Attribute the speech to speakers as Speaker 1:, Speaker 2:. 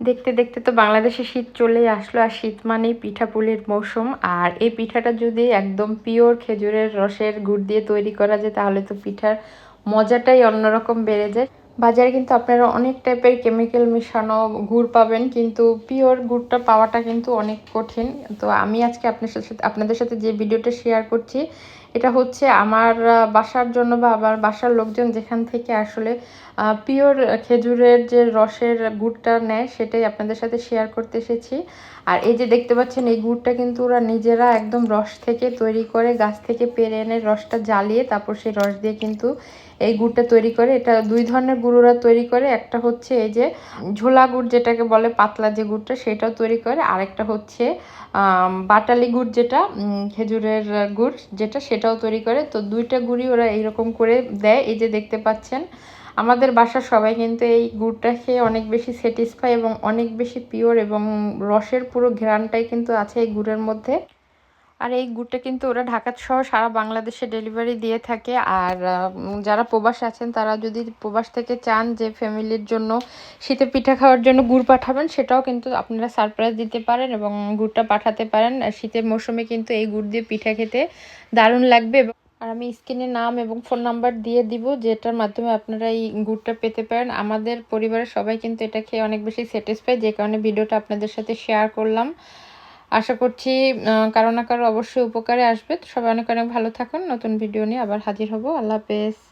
Speaker 1: দেখতে দেখতে তো বাংলাদেশে শীত চলেই আসলো, আর শীত মানেই পিঠাপুলির মৌসুম। আর এই পিঠাটা যদি একদম পিওর খেজুরের রসের গুড় দিয়ে তৈরি করা যায়, তাহলে তো পিঠার মজাটাই অন্যরকম বেড়ে যায়। বাজারে কিন্তু আপনারা অনেক টাইপের কেমিক্যাল মেশানো গুড় পাবেন, কিন্তু পিওর গুড়টা পাওয়াটা কিন্তু অনেক কঠিন। তো আমি আজকে আপনার সাথে, আপনাদের সাথে যে ভিডিওটা শেয়ার করছি এটা হচ্ছে আমার বাসার জন্য বা আমার বাসার লোকজন যেখান থেকে আসলে পিওর খেজুরের যে রসের গুড়টা নেয় সেটাই আপনাদের সাথে শেয়ার করতে এসেছি। আর এই যে দেখতে পাচ্ছেন, এই গুড়টা কিন্তু ওরা নিজেরা একদম রস থেকে তৈরি করে, গাছ থেকে পেরে এনে রসটা জ্বালিয়ে তারপর সেই রস দিয়ে কিন্তু এই গুড়টা তৈরি করে। এটা দুই ধরনের গুড় ওরা তৈরি করে। একটা হচ্ছে এই যে ঝোলা গুড় যেটাকে বলে, পাতলা যে গুড়টা সেটাও তৈরি করে। আরেকটা হচ্ছে বাটালি গুড় যেটা খেজুরের গুড় যেটা সেটাও তৈরি করে। তো দুইটা গুড়ি ওরা এইরকম করে দেয়। এই যে দেখতে পাচ্ছেন, আমাদের বাসার সবাই কিন্তু এই গুড়টা খেয়ে অনেক বেশি স্যাটিসফাই এবং অনেক বেশি পিওর এবং রসের পুরো ঘ্রাণটাই কিন্তু আছে এই গুড়ের মধ্যে। আর এই গুড়টা কিন্তু ওরা ঢাকা সহ সারা বাংলাদেশে ডেলিভারি দিয়ে থাকে। আর যারা প্রবাসে আছেন, তারা যদি প্রবাস থেকে চান যে ফ্যামিলির জন্য শীতে পিঠা খাওয়ার জন্য গুড় পাঠাবেন, সেটাও কিন্তু আপনারা সারপ্রাইজ দিতে পারেন এবং গুড়টা পাঠাতে পারেন। শীতের মৌসুমে কিন্তু এই গুড় দিয়ে পিঠা খেতে দারুণ লাগবে। এবং আর আমি স্ক্রিনে নাম এবং ফোন নাম্বার দিয়ে দিব, যেটার মাধ্যমে আপনারা এই গুড়টা পেতে পারেন। আমাদের পরিবারের সবাই কিন্তু এটা খেয়ে অনেক বেশি স্যাটিসফাই যে কারণে ভিডিওটা আপনাদের সাথে শেয়ার করলাম। আশা করছি কারও না কারও অবশ্যই উপকারে আসবে। সবাই অনেক অনেক ভালো থাকুন। নতুন ভিডিও নিয়ে আবার হাজির হব। আল্লাহ হাফেজ।